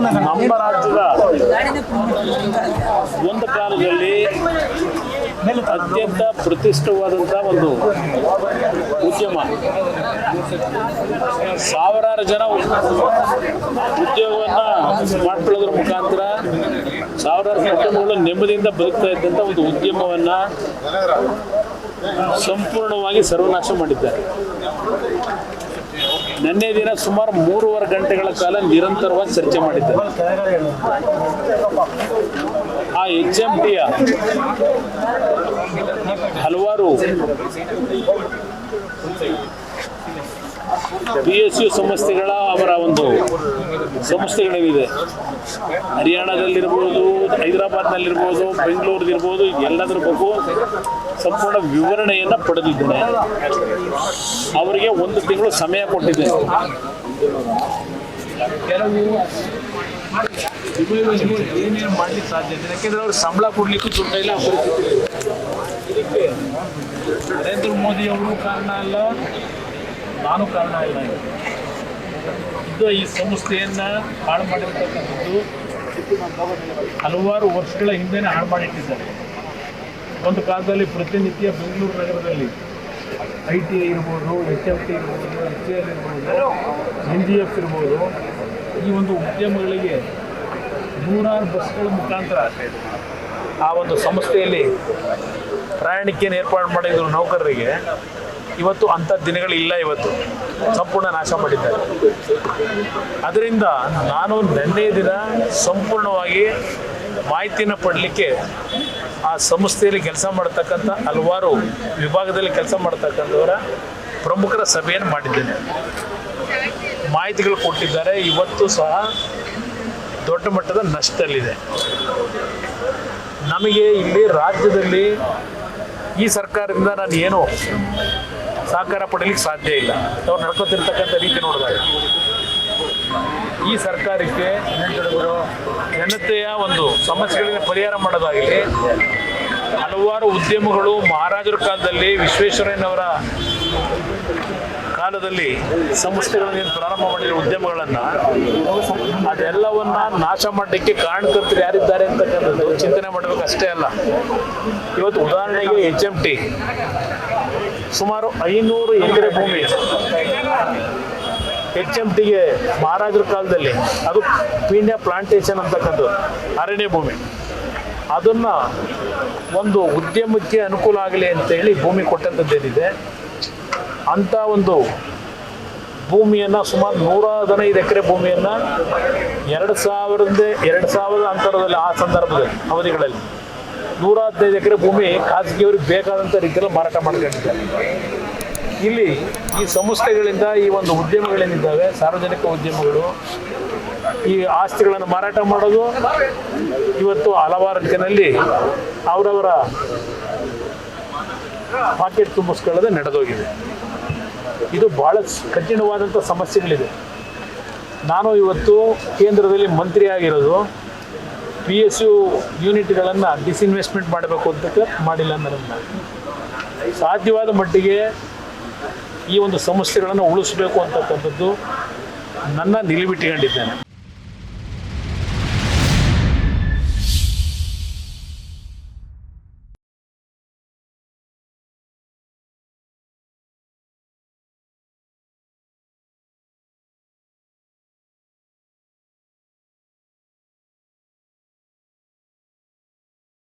ನಮ್ಮ ರಾಜ್ಯದ ಒಂದು ಕಾಲದಲ್ಲಿ ಅತ್ಯಂತ ಪ್ರತಿಷ್ಠವಾದಂಥ ಒಂದು ಉದ್ಯಮ. ಸಾವಿರಾರು ಜನ ಉದ್ಯೋಗವನ್ನ ಮಾಡ್ಕೊಳ್ಳೋದ್ರ ಮುಖಾಂತರ ಸಾವಿರಾರು ಕುಟುಂಬಗಳು ನೆಮ್ಮದಿಯಿಂದ ಬದುಕ್ತಾ ಇದ್ದಂಥ ಒಂದು ಉದ್ಯಮವನ್ನ ಸಂಪೂರ್ಣವಾಗಿ ಸರ್ವನಾಶ ಮಾಡಿದ್ದಾರೆ. ನಿನ್ನೆ ದಿನ ಸುಮಾರು ಮೂರುವರೆ ಗಂಟೆಗಳ ಕಾಲ ನಿರಂತರವಾಗಿ ಚರ್ಚೆ ಮಾಡಿದ್ದಾರೆ. ಆ ಎಚ್ ಎಂ ಟಿಯ ಹಲವಾರು ಪಿ ಎಸ್ ಯು ಸಂಸ್ಥೆಗಳ ಅವರ ಒಂದು ಸಂಸ್ಥೆಗಳೇನಿದೆ ಹರಿಯಾಣದಲ್ಲಿರ್ಬೋದು, ಹೈದರಾಬಾದ್ನಲ್ಲಿರ್ಬೋದು ಬೆಂಗಳೂರಿಗಿರ್ಬೋದು ಎಲ್ಲದರ ಬಗ್ಗೆ ಸಂಪೂರ್ಣ ವಿವರಣೆಯನ್ನು ಪಡೆದಿದ್ದೇನೆ. ಅವರಿಗೆ ಒಂದು ತಿಂಗಳು ಸಮಯ ಕೊಟ್ಟಿದ್ದೇನೆ. ಏನೇನು ಮಾಡ್ಲಿಕ್ಕೆ ಸಾಧ್ಯ ಇದೆ ಯಾಕೆಂದ್ರೆ ಸಂಬಳ ಕೊಡ್ಲಿಕ್ಕೂ ದುಡ್ಡ ಇಲ್ಲ. ಇದಕ್ಕೆ ನರೇಂದ್ರ ಮೋದಿ ಅವರು ಕಾರಣ ಅಲ್ಲ, ನಾನು ಕಾರಣ ಇಲ್ಲ ಇದು ಈ ಸಂಸ್ಥೆಯನ್ನ ಹಾಳು ಮಾಡಿರ್ತಕ್ಕಂಥದ್ದು ಹಲವಾರು ವರ್ಷಗಳ ಹಿಂದೆನೇ ಹಾಳು ಮಾಡಿಟ್ಟಿದ್ದಾರೆ. ಒಂದು ಕಾಲದಲ್ಲಿ ಪ್ರತಿನಿತ್ಯ ಬೆಂಗಳೂರು ನಗರದಲ್ಲಿ ಐ ಟಿ ಐ ಇರ್ಬೋದು ಎಚ್ ಎಫ್ ಟಿ ಇರ್ಬೋದು ಎಚ್ ಎಲ್ ಇರ್ಬೋದು ಎನ್ ಜಿ ಎಫ್ ಇರ್ಬೋದು, ಈ ಒಂದು ಉದ್ಯಮಗಳಿಗೆ ನೂರಾರು ಬಸ್ಗಳ ಮುಖಾಂತರ ಆ ಒಂದು ಸಂಸ್ಥೆಯಲ್ಲಿ ಪ್ರಯಾಣಿಕೇನು ಏರ್ಪಾಡು ಮಾಡಿದ್ರು ನೌಕರರಿಗೆ. ಇವತ್ತು ಅಂಥ ದಿನಗಳಿಲ್ಲ ಇವತ್ತು. ಸಂಪೂರ್ಣ ನಾಶ ಮಾಡಿದ್ದಾರೆ. ಅದರಿಂದ ನಾನು ನಿನ್ನೆ ದಿನ ಸಂಪೂರ್ಣವಾಗಿ ಮಾಹಿತಿಯನ್ನು ಪಡಲಿಕ್ಕೆ ಆ ಸಂಸ್ಥೆಯಲ್ಲಿ ಕೆಲಸ ಮಾಡ್ತಕ್ಕಂಥ ಹಲವಾರು ವಿಭಾಗದಲ್ಲಿ ಕೆಲಸ ಮಾಡ್ತಕ್ಕಂಥವರ ಪ್ರಮುಖರ ಸಭೆಯನ್ನು ಮಾಡಿದ್ದೇನೆ. ಮಾಹಿತಿಗಳು ಕೊಟ್ಟಿದ್ದಾರೆ. ಇವತ್ತು ಸಹ ದೊಡ್ಡ ಮಟ್ಟದ ನಷ್ಟದಲ್ಲಿದೆ ನಮಗೆ ಇಲ್ಲಿ ರಾಜ್ಯದಲ್ಲಿ ಈ ಸರ್ಕಾರದಿಂದ ನಾನು ಏನು ಸಹಕಾರ ಪಡೀಲಿಕ್ಕೆ ಸಾಧ್ಯ ಇಲ್ಲ. ಅವ್ರು ನಡ್ಕೊತಿರ್ತಕ್ಕಂಥ ರೀತಿ ನೋಡಿದಾಗ. ಈ ಸರ್ಕಾರಕ್ಕೆ ಜನತೆಯ ಒಂದು ಸಮಸ್ಯೆಗಳಿಗೆ ಪರಿಹಾರ ಮಾಡೋದಾಗಲಿ, ಹಲವಾರು ಉದ್ಯಮಗಳು ಮಹಾರಾಜರ ಕಾಲದಲ್ಲಿ ವಿಶ್ವೇಶ್ವರಯ್ಯನವರ ಕಾಲದಲ್ಲಿ ಸಂಸ್ಥೆಗಳನ್ನು ಪ್ರಾರಂಭ ಮಾಡಿರೋ ಉದ್ಯಮಗಳನ್ನು, ಅದೆಲ್ಲವನ್ನ ನಾಶ ಮಾಡಲಿಕ್ಕೆ ಕಾರಣಕರ್ತರು ಯಾರಿದ್ದಾರೆ ಅಂತಕ್ಕಂಥದ್ದು ಚಿಂತನೆ ಮಾಡಬೇಕು ಅಷ್ಟೇ ಅಲ್ಲ. ಇವತ್ತು ಉದಾಹರಣೆಗೆ ಎಚ್ ಎಂ ಟಿ ಸುಮಾರು ಐನೂರು ಎಕರೆ ಭೂಮಿ ಎಚ್ ಎಂ ಟಿಗೆ ಮಹಾರಾಜರ ಕಾಲದಲ್ಲಿ ಅದು ಪೀಣ್ಯ ಪ್ಲಾಂಟೇಶನ್ ಅಂತಕ್ಕಂಥದ್ದು, ಅರಣ್ಯ ಭೂಮಿ. ಅದನ್ನು ಒಂದು ಉದ್ಯಮಕ್ಕೆ ಅನುಕೂಲ ಆಗಲಿ ಅಂತೇಳಿ ಭೂಮಿ ಕೊಟ್ಟಂಥದ್ದೇನಿದೆ. ಅಂಥ ಒಂದು ಭೂಮಿಯನ್ನು ಸುಮಾರು ನೂರ ಹದಿನೈದು ಎಕರೆ ಭೂಮಿಯನ್ನು ಎರಡು ಸಾವಿರದ ಎರಡು ಸಾವಿರದ ಅಂತರದಲ್ಲಿ ಆ ಸಂದರ್ಭದಲ್ಲಿ, ಅವಧಿಗಳಲ್ಲಿ. ನೂರ ಹದಿನೈದು ಎಕರೆ ಭೂಮಿ ಖಾಸಗಿಯವ್ರಿಗೆ ಬೇಕಾದಂಥ ರೀತಿಯಲ್ಲಿ ಮಾರಾಟ ಮಾಡ್ಕೊಂಡಿದ್ದಾರೆ. ಇಲ್ಲಿ ಈ ಸಂಸ್ಥೆಗಳಿಂದ ಈ ಒಂದು ಉದ್ಯಮಗಳೇನಿದ್ದಾವೆ, ಸಾರ್ವಜನಿಕ ಉದ್ಯಮಗಳು, ಈ ಆಸ್ತಿಗಳನ್ನು ಮಾರಾಟ ಮಾಡೋದು, ಇವತ್ತು ಹಲವಾರು ಜನರಲ್ಲಿ ಅವರವರ ಪಾಕೆಟ್ ತುಂಬಿಸ್ಕೊಳ್ಳೋದೇ ನಡೆದೋಗಿದೆ. ಇದು ಬಹಳ ಕಠಿಣವಾದಂಥ ಸಮಸ್ಯೆಗಳಿದೆ. ನಾನು ಇವತ್ತು ಕೇಂದ್ರದಲ್ಲಿ ಮಂತ್ರಿ ಆಗಿರೋದು ಪಿ ಎಸ್ ಯು ಯೂನಿಟ್ಗಳನ್ನು ಡಿಸ್ಇನ್ವೆಸ್ಟ್ಮೆಂಟ್ ಮಾಡಬೇಕು ಅಂತ ಮಾಡಿಲ್ಲ ನನ್ನ ಸಾಧ್ಯವಾದ ಮಟ್ಟಿಗೆ ಈ ಒಂದು ಸಮಸ್ಯೆಗಳನ್ನು ಉಳಿಸ್ಬೇಕು ಅಂತಕ್ಕಂಥದ್ದು ನನ್ನ ನಿಲುವಿಟ್ಟುಕೊಂಡಿದ್ದೇನೆ